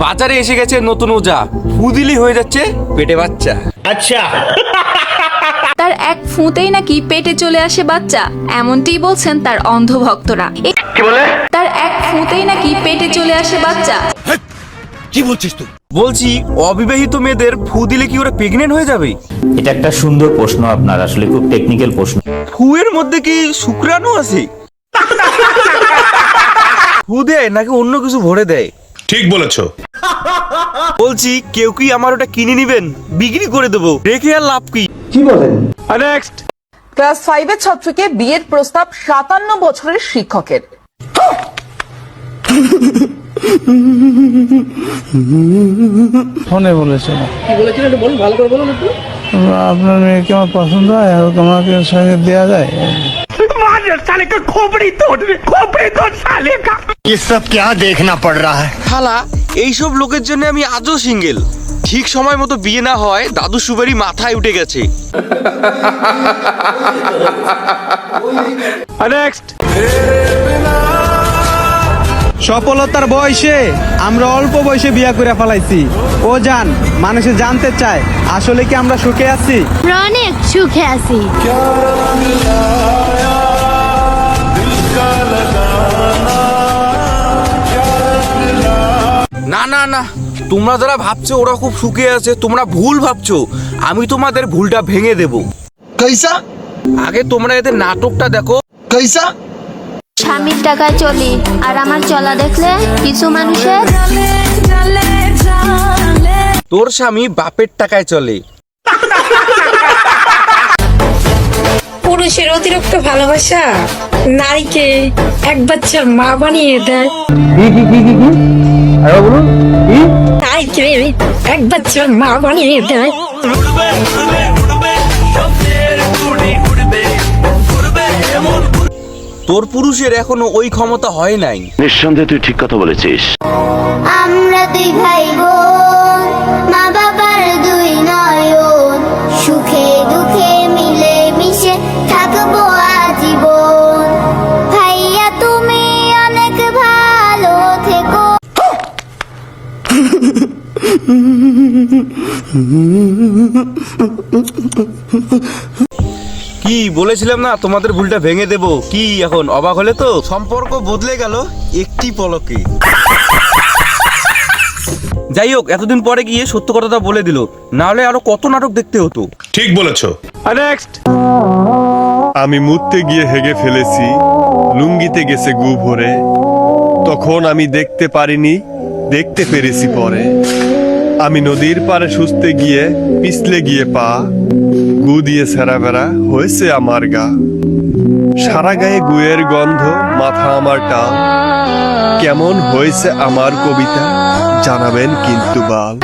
বাজারে এসে গেছে নতুন ওজা। ফুদিলি হয়ে যাচ্ছে পেটে বাচ্চা। আচ্ছা। তার এক ফুঁতেই নাকি পেটে চলে আসে বাচ্চা এমনটিই বলছেন তার অন্ধভক্তরা। এ- তার এক ফুঁতেই নাকি পেটে চলে আসে বাচ্চা। কি বলছিস তুই? বলছি অবিবাহিত মেয়েদের ফু দিলে কি ওরা প্রেগনেন্ট হয়ে যাবে? এটা একটা সুন্দর প্রশ্ন আপনার আসলে খুব টেকনিক্যাল প্রশ্ন। ফুয়ের মধ্যে কি শুক্রাণু আছে? ফু দেয় নাকি অন্য কিছু ভরে দেয়? ঠিক বলেছ। বলছি কেউ কি আমার ওটা কিনে নিবেন? বিক্রি করে দেবো। রেখে আর লাভ কি? কি বলেন? নেক্সট ক্লাস ফাইভের ছাত্রীকে বিয়ের প্রস্তাব সাতান্ন বছরের শিক্ষকের। ফোনে বলেছিল আপনার মেয়েকে আমার পছন্দ হয় আর তোমাকে সঙ্গে দেওয়া যায়। ये सब क्या देखना पड़ रहा है শালা এইসব লোকের জন্য আমি আজও সিঙ্গেল ঠিক সময় মতো বিয়ে না হয় দাদু সুবারি মাথায় উঠে গেছে সফলতার বয়সে আমরা অল্প বয়সে বিয়া করে ফেলাইছি ও জান মানুষে জানতে চায় আসলে কি আমরা সুখে আছি আমরা অনেক সুখে আছি না না না। তোমরা যারা ভাবছ ওরা খুব সুখে আছে তোমরা ভুল ভাবছ। আমি তোমাদের ভুলটা ভেঙে দেব। কৈসা আগে তোমরা এদের নাটকটা দেখো। কৈসা স্বামীর টাকায় চলি আর আমার চলা দেখলে কিছু মানুষের তোর স্বামী বাপের টাকায় চলে। পুরুষের অতিরিক্ত ভালোবাসা? নারীকে এক বাচ্চার মা বানিয়ে দেয়। কি কি কি কি আরও এক মা বানিয়ে দেয়। তোর পুরুষের এখনও ওই ক্ষমতা হয় নাই। নিঃসন্দেহে তুই ঠিক কথা বলেছিস। আমরা দুই ভাই বোন। কি বলেছিলাম না? তোমাদের ভুলটা ভেঙে দেব। কি এখন অবাক হলে তো? সম্পর্ক বদলে গেল একটি পলকে। যাই হোক এতদিন পরে গিয়ে সত্য কথাটা বলে দিল। না হলে আরও কত নাটক দেখতে হতো? ঠিক বলেছ। নেক্সট আমি মুততে গিয়ে হেগে ফেলেছি লুঙ্গিতে গেছে গু ভরে। তখন আমি দেখতে পারিনি দেখতে পেরেছি পরে। আমি নদীর পারে সুস্থে গিয়ে পিছলে গিয়ে পা গু দিয়ে সেরা বেড়া হয়েছে আমার গা। সারা গায়ে গুয়ের গন্ধ মাথা আমার টাল। কেমন হয়েছে আমার কবিতা জানাবেন কিন্তু বাল।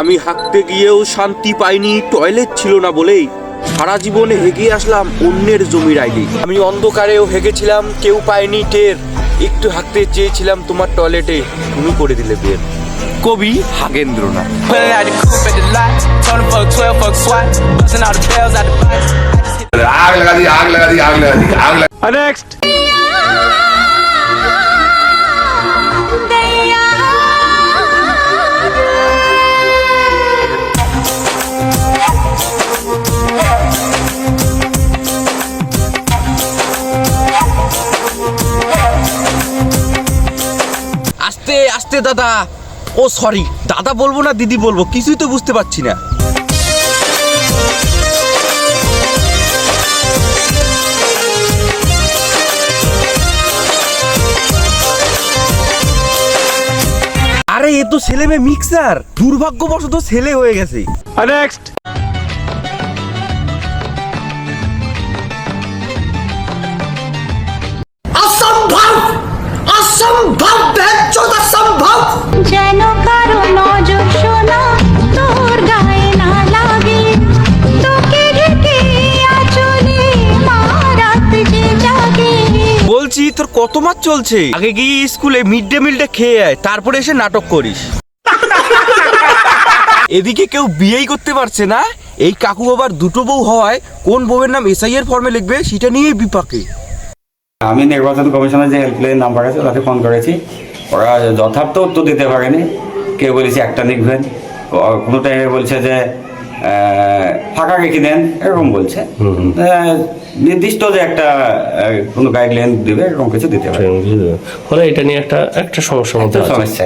আমি হাঁকতে গিয়েও শান্তি পাইনি টয়লেট ছিল না বলেই সারা জীবনে হেগে আসলাম অন্যের জমির আইলে আমি অন্ধকারেও হেগেছিলাম কেউ পায়নি টের। একটু হাঁকতে চেয়েছিলাম তোমার টয়লেটে তুমি করে দিলে বের কবি হাগেন্দ্রনাথ। নেক্সট আস্তে আস্তে দাদা। ও সরি দাদা বলব না দিদি বলব, কিছুই তো বুঝতে পারছি না। আরে, এ তো ছেলে মেয়ে মিক্সার দুর্ভাগ্যবশত ছেলে হয়ে গেছে। নেক্সট কত মাস চলছে? আগে গিয়ে স্কুলে মিড ডে মিলটা খেয়ে আয়, তারপরে এসে নাটক করিস। এদিকে কেউ বিয়েই করতে পারছে না। এই কাকু বাবার দুটো বউ হওয়ায় কোন বউয়ের নাম এসআই এর ফর্মে লিখবে সেটা নিয়েই বিপাকে। আমি নির্বাচন কমিশনের যে হেল্পলাইন নাম্বার আছে তাতে ফোন করেছি। ওরা যথার্থ উত্তর দিতে পারেনি। কেউ বলেছে একটা লিখবেন। কোনো টাইমে বলছে যে ফাঁকা রেখে দেন এরকম বলছে। নির্দিষ্ট যে একটা কোনো গাইডলাইন দিবে এরকম কিছু দিতে পারে। ফলে এটা নিয়ে একটা একটা সমস্যা সমস্যা